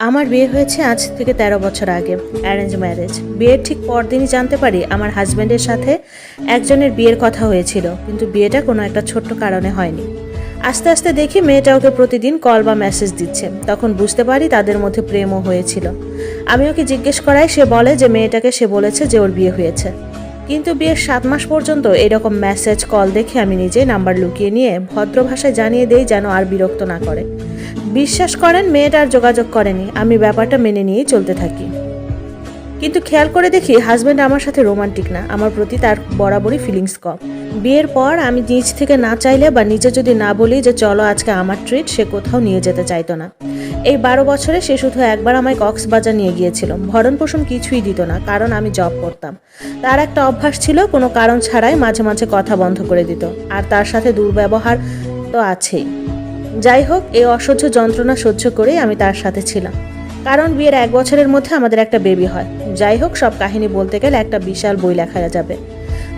আমার বিয়ে হয়েছে আজ থেকে তেরো বছর আগে অ্যারেঞ্জ ম্যারেজ বিয়ের ঠিক পরদিনই জানতে পারি আমার হাজব্যান্ডের সাথে একজনের বিয়ের কথা হয়েছিল, কিন্তু বিয়েটা কোনো একটা ছোট্ট কারণে হয়নি। আস্তে আস্তে দেখি মেয়েটা ওকে প্রতিদিন কল বা মেসেজ দিচ্ছে, তখন বুঝতে পারি তাদের মধ্যে প্রেমও হয়েছিল। আমি ওকে জিজ্ঞেস করাই, সে বলে যে মেয়েটাকে সে বলেছে যে ওর বিয়ে হয়েছে। কিন্তু বিয়ের সাত মাস পর্যন্ত এরকম মেসেজ কল দেখে আমি নিজে নাম্বার লুকিয়ে নিয়ে ভদ্র ভাষায় জানিয়ে দেই যেন আর বিরক্ত না করে। বিশ্বাস করেন, মেয়েটা আর যোগাযোগ করেনি। আমি ব্যাপারটা মেনে নিয়েই চলতে থাকি। কিন্তু খেয়াল করে দেখি হাজব্যান্ড আমার সাথে রোমান্টিক না। আমার প্রতি তার বরাবরই ফিলিংস কম। বিয়ের পর আমি নিজ থেকে না চাইলে বা নিজে যদি না বলি যে, চলো আজকে আমার ট্রিট সে কোথাও নিয়ে যেতে চাইতো না। এই বারো বছরে সে শুধু একবার আমায় কক্সবাজার নিয়ে গিয়েছিল। ভরণ পোষণ কিছুই দিত না, কারণ আমি জব করতাম। তার একটা অভ্যাস ছিল, কোনো কারণ ছাড়াই মাঝে মাঝে কথা বন্ধ করে দিত। আর তার সাথে দুর্ব্যবহার তো আছেই। যাই হোক, এই অসহ্য যন্ত্রণা সহ্য করেই আমি তার সাথে ছিলাম। কারণ বিয়ের এক বছরের মধ্যে আমাদের একটা বেবি হয়। যাই হোক, সব কাহিনী বলতে গেলে একটা বিশাল বই লেখা যাবে।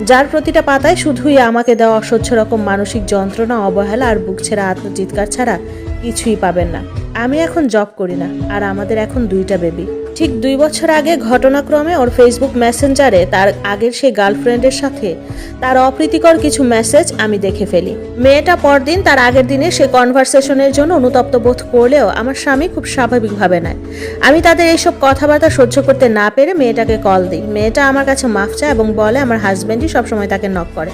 যার প্রতিটা পাতায় শুধুই আমাকে দেওয়া অসহ্য রকম মানসিক যন্ত্রণা, অবহেলা আর বুক ছেঁড়া আত্মচিৎকার ছাড়া কিছুই পাবেন না। আমি এখন জব করি না আর আমাদের এখন দুইটা বেবি ঠিক দুই বছর আগে ঘটনাক্রমে ওর ফেসবুক মেসেঞ্জারে তার আগের সেই গার্লফ্রেন্ডের সাথে তার অপ্রীতিকর কিছু মেসেজ আমি দেখে ফেলি। মেয়েটা পরদিন তার আগের দিনে সে কনভারসেশনের জন্য অনুতপ্ত বোধ করলেও আমার স্বামী খুব স্বাভাবিকভাবে নেয়। আমি তাদের এইসব কথাবার্তা সহ্য করতে না পেরে মেয়েটাকে কল দিই। মেয়েটা আমার কাছে মাফ চায় এবং বলে আমার হাজব্যান্ডই সবসময় তাকে নক করে।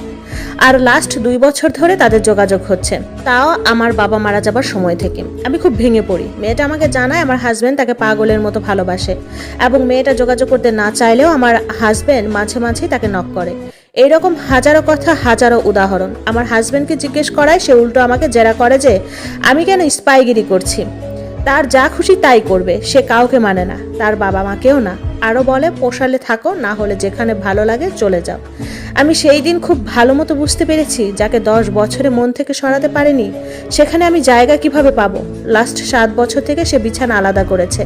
আর লাস্ট দুই বছর ধরে তাদের যোগাযোগ হচ্ছে। তাও আমার বাবা মারা যাবার সময় থেকে। আমি খুব ভেঙে পড়ি। মেয়েটা আমাকে জানায় আমার হাজব্যান্ড তাকে পাগলের মতো ভালোবাসে। এবং মেয়েটা যোগাযোগ করতে না চাইলেও আমার হাজব্যান্ড মাঝে মাঝেই তাকে নক করে। এইরকম হাজারো কথা, হাজারো উদাহরণ। আমার হাজব্যান্ডকে জিজ্ঞেস করায়, সে উল্টো আমাকে জেরা করে যে, আমি কেন স্পাইগিরি করছি? তার যা খুশি তাই করবে, সে কাউকে মানে না, তার বাবা মাকেও না। আরও বলে, পোষালে থাকো, না হলে যেখানে ভালো লাগে চলে যাও। আমি সেই দিন খুব ভালো মতো বুঝতে পেরেছি, যাকে দশ বছরে মন থেকে সরাতে পারেনি, সেখানে আমি জায়গা কীভাবে পাবো? লাস্ট সাত বছর থেকে সে বিছানা আলাদা করেছে,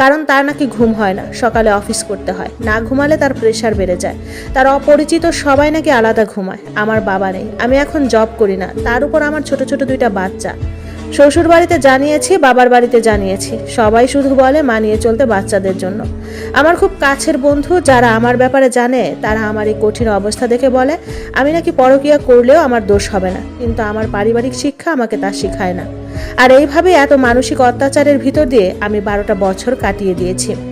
কারণ তার নাকি ঘুম হয় না, সকালে অফিস করতে হয়। না ঘুমালে তার প্রেশার বেড়ে যায়। তার অপরিচিত সবাই নাকি আলাদা ঘুমায়, আমার বাবা নেই, আমি এখন জব করি না, তার উপর আমার ছোট ছোট দুইটা বাচ্চা। শ্বশুর বাড়িতে জানিয়েছি, বাবার বাড়িতে জানিয়েছি। সবাই শুধু বলে মানিয়ে চলতে বাচ্চাদের জন্য। আমার খুব কাছের বন্ধু, যারা আমার ব্যাপারে জানে, তারা আমার এই কঠিন অবস্থা দেখে বলে, আমি নাকি পরকিয়া করলেও আমার দোষ হবে না। কিন্তু আমার পারিবারিক শিক্ষা আমাকে তা শেখায় না। আর এইভাবে এত মানসিক অত্যাচারের ভিতর দিয়ে আমি বারোটা বছর কাটিয়ে দিয়েছি।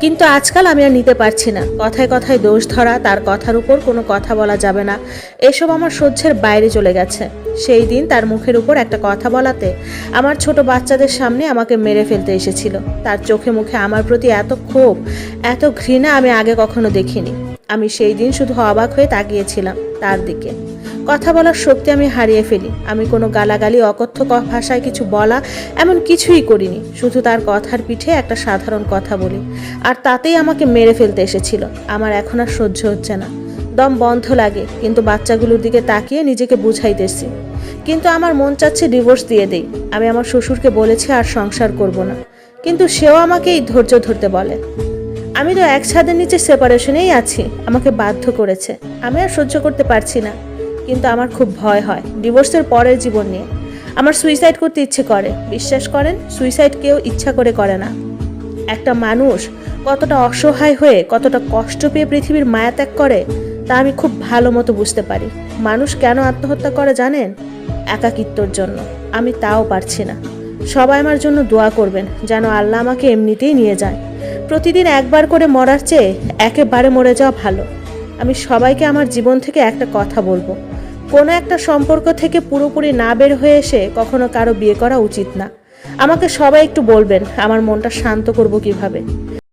কিন্তু আজকাল আমি আর নিতে পারছি না। কথায় কথায় দোষ ধরা, তার কথার উপর কোনো কথা বলা যাবে না। এসব আমার সহ্যের বাইরে চলে গেছে। সেই দিন তার মুখের উপর একটা কথা বলাতে আমার ছোট বাচ্চাদের সামনে আমাকে মেরে ফেলতে এসেছিল। তার চোখে মুখে আমার প্রতি এত ক্ষোভ, এত ঘৃণা আমি আগে কখনো দেখিনি। আমি সেই দিন শুধু অবাক হয়ে তাকিয়েছিলাম তার দিকে। কথা বলার শক্তি আমি হারিয়ে ফেলি। আমি কোনো গালাগালি, অকথ্য ভাষায় কিছু বলা এমন কিছুই করিনি। শুধু তার কথার পিঠে একটা সাধারণ কথা বলি। আর তাতেই আমাকে মেরে ফেলতে এসেছিল। আমার এখন আর সহ্য হচ্ছে না। দম বন্ধ লাগে, কিন্তু বাচ্চাগুলোর দিকে তাকিয়ে নিজেকে বুঝাইতেছি। কিন্তু আমার মন চাচ্ছে ডিভোর্স দিয়ে দেই। আমি আমার শ্বশুরকে বলেছি আর সংসার করব না। কিন্তু সেও আমাকে এই ধৈর্য ধরতে বলে। আমি তো এক ছাদের নিচে সেপারেশনেই আছি। আমাকে বাধ্য করেছে। আমি আর সহ্য করতে পারছি না। কিন্তু আমার খুব ভয় হয়। ডিভোর্সের পরের জীবন নিয়ে। আমার সুইসাইড করতে ইচ্ছে করে। বিশ্বাস করেন, সুইসাইড কেউ ইচ্ছা করে করে না। একটা মানুষ কতটা অসহায় হয়ে, কতটা কষ্ট পেয়ে পৃথিবীর মায়া ত্যাগ করে, তা আমি খুব ভালো মতো বুঝতে পারি। মানুষ কেন আত্মহত্যা করে জানেন? একাকিত্বর জন্য। আমি তাও পারছি না। সবাই আমার জন্য দোয়া করবেন, যেন আল্লাহ আমাকে এমনিতেই নিয়ে যায়। প্রতিদিন একবার করে মরার চেয়ে একেবারে মরে যাওয়া ভালো। আমি সবাইকে আমার জীবন থেকে একটা কথা বলব। কোনো একটা সম্পর্ক থেকে পুরোপুরি না বের হয়ে এসে কখনো কারও বিয়ে করা উচিত না। আমাকে সবাই একটু বলবেন, আমার মনটা শান্ত করব কীভাবে।